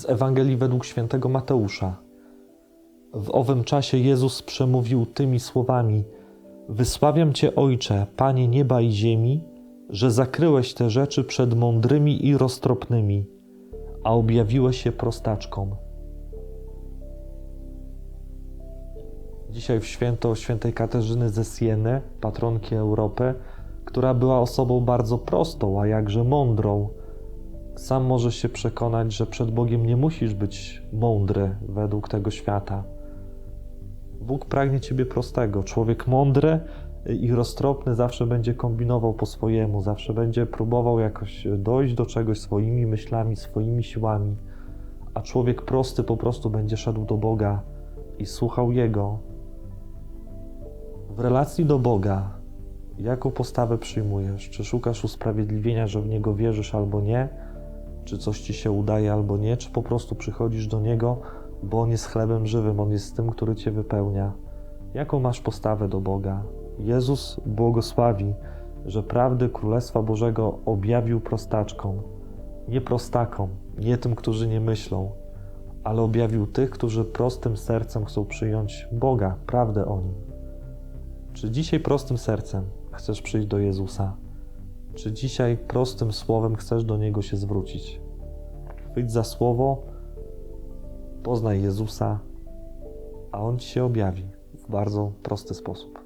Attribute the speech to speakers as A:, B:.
A: Z Ewangelii według świętego Mateusza. W owym czasie Jezus przemówił tymi słowami: Wysławiam Cię, Ojcze, Panie nieba i ziemi, że zakryłeś te rzeczy przed mądrymi i roztropnymi, a objawiłeś je prostaczkom. Dzisiaj w święto świętej Katarzyny ze Sieny, patronki Europy, która była osobą bardzo prostą, a jakże mądrą. Sam możesz się przekonać, że przed Bogiem nie musisz być mądry według tego świata. Bóg pragnie ciebie prostego. Człowiek mądry i roztropny zawsze będzie kombinował po swojemu, zawsze będzie próbował jakoś dojść do czegoś swoimi myślami, swoimi siłami, a człowiek prosty po prostu będzie szedł do Boga i słuchał Jego. W relacji do Boga, jaką postawę przyjmujesz? Czy szukasz usprawiedliwienia, że w Niego wierzysz albo nie? Czy coś ci się udaje albo nie? Czy po prostu przychodzisz do Niego, bo On jest chlebem żywym, On jest tym, który cię wypełnia? Jaką masz postawę do Boga? Jezus błogosławi, że prawdy Królestwa Bożego objawił prostaczkom, nie prostakom, nie tym, którzy nie myślą, ale objawił tych, którzy prostym sercem chcą przyjąć Boga, prawdę o Nim. Czy dzisiaj prostym sercem chcesz przyjść do Jezusa? Czy dzisiaj prostym słowem chcesz do Niego się zwrócić? Chwyć za słowo, poznaj Jezusa, a On ci się objawi w bardzo prosty sposób.